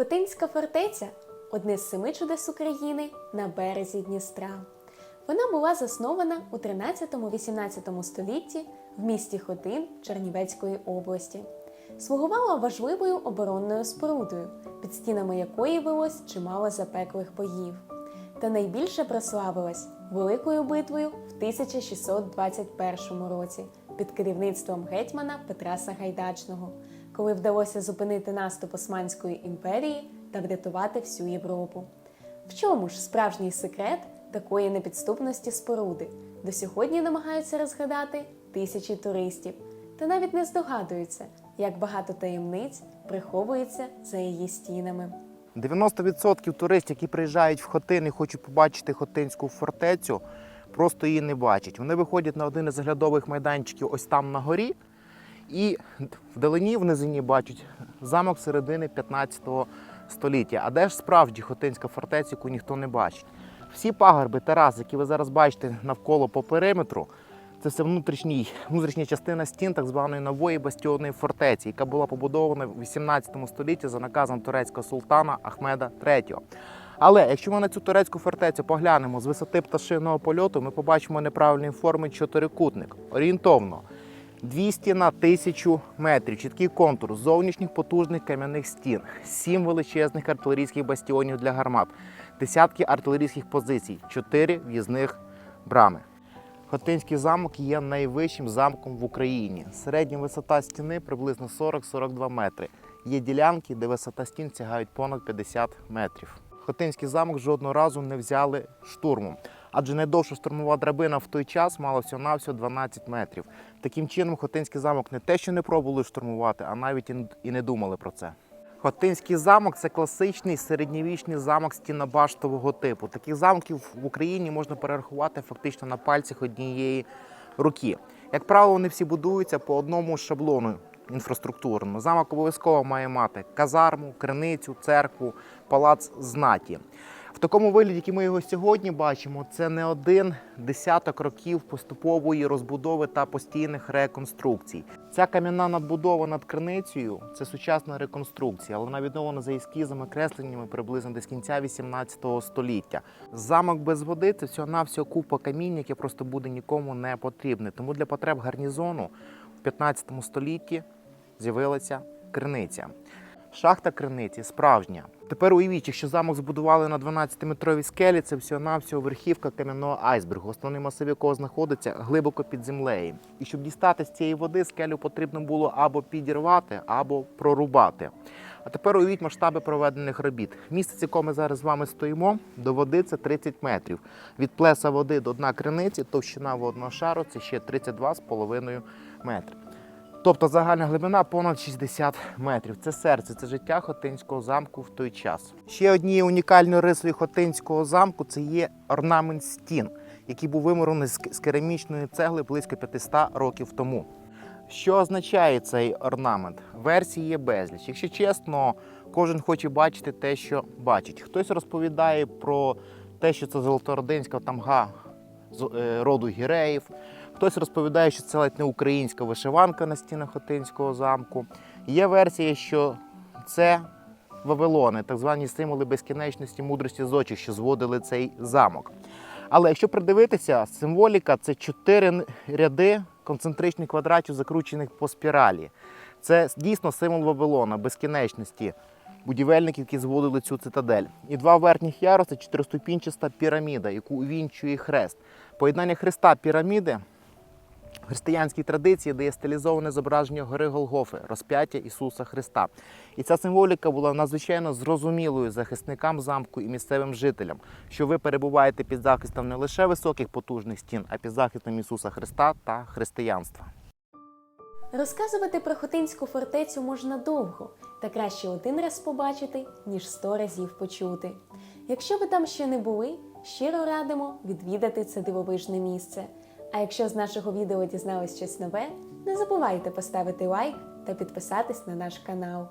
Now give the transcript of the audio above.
Хотинська фортеця одне з семи чудес України на березі Дністра. Вона була заснована у 13-18 столітті в місті Хотин Чернівецької області. Слугувала важливою оборонною спорудою, під стінами якої велось чимало запеклих боїв. Та найбільше прославилась великою битвою в 1621 році під керівництвом гетьмана Петра Сагайдачного, коли вдалося зупинити наступ Османської імперії та врятувати всю Європу. В чому ж справжній секрет такої непідступності споруди? До сьогодні намагаються розгадати тисячі туристів, та навіть не здогадуються, як багато таємниць приховується за її стінами. 90% туристів, які приїжджають в Хотин і хочуть побачити Хотинську фортецю, просто її не бачать. Вони виходять на один із оглядових майданчиків ось там на горі, і вдалині в низині бачать замок середини 15 століття. А де ж справді Хотинська фортеця, яку ніхто не бачить? Всі пагорби, тераси, які ви зараз бачите навколо по периметру, це все внутрішній, внутрішня частина стін так званої нової бастіонної фортеці, яка була побудована в 18 столітті за наказом турецького султана Ахмеда III. Але якщо ми на цю турецьку фортецю поглянемо з висоти пташиного польоту, ми побачимо неправильної форми чотирикутник. Орієнтовно 200 на 1000 метрів, чіткий контур зовнішніх потужних кам'яних стін, сім величезних артилерійських бастіонів для гармат, десятки артилерійських позицій, чотири в'їзних брами. Хотинський замок є найвищим замком в Україні. Середня висота стіни приблизно 40-42 метри. Є ділянки, де висота стін сягають понад 50 метрів. Хотинський замок жодного разу не взяли штурмом, адже найдовша штурмова драбина в той час мала всього-навсього 12 метрів. Таким чином, Хотинський замок не те, що не пробували штурмувати, а навіть і не- думали про це. Хотинський замок це класичний середньовічний замок стінобаштового типу. Таких замків в Україні можна перерахувати фактично на пальцях однієї руки. Як правило, вони всі будуються по одному шаблону інфраструктурному. Замок обов'язково має мати казарму, криницю, церкву, палац знаті. В такому вигляді, який ми його сьогодні бачимо, це не один десяток років поступової розбудови та постійних реконструкцій. Ця кам'яна надбудова над криницею це сучасна реконструкція, але вона відновлена за ескізами, кресленнями приблизно десь кінця 18 століття. Замок без води це всього навсього купа каміння, яке просто буде нікому не потрібне. Тому для потреб гарнізону в 15 столітті з'явилася криниця. Шахта криниці справжня. Тепер уявіть, якщо замок збудували на 12-метровій скелі, це всього-навсього верхівка кам'яного айсбергу, основний масив якого знаходиться глибоко під землею. І щоб дістати з цієї води, скелю потрібно було або підірвати, або прорубати. А тепер уявіть масштаби проведених робіт. Місце, з якого ми зараз з вами стоїмо, до води це 30 метрів. Від плеса води до дна криниці товщина водного шару це ще 32,5 метри. Тобто загальна глибина понад 60 метрів. Це серце, це життя Хотинського замку в той час. Ще однією унікальною рисою Хотинського замку це є орнамент стін, який був вимурений з керамічної цегли близько 500 років тому. Що означає цей орнамент? Версій є безліч. Якщо чесно, кожен хоче бачити те, що бачить. Хтось розповідає про те, що це золотородинська тамга е, роду гіреїв. Хтось розповідає, що це ледь не українська вишиванка на стінах Хотинського замку. Є версія, що це Вавилони, так звані символи безкінечності мудрості зочі, що зводили цей замок. Але якщо придивитися, символіка це чотири ряди концентричних квадратів, закручених по спіралі. Це дійсно символ Вавилона, безкінечності будівельників, які зводили цю цитадель. І два верхніх яруси чотириступінчаста піраміда, яку увінчує хрест. Поєднання хреста піраміди християнській традиції дає стилізоване зображення гори Голгофи, розп'яття Ісуса Христа. І ця символіка була надзвичайно зрозумілою захисникам замку і місцевим жителям, що ви перебуваєте під захистом не лише високих потужних стін, а під захистом Ісуса Христа та християнства. Розказувати про Хотинську фортецю можна довго, та краще один раз побачити, ніж сто разів почути. Якщо ви там ще не були, щиро радимо відвідати це дивовижне місце. А якщо з нашого відео дізналось щось нове, не забувайте поставити лайк та підписатись на наш канал.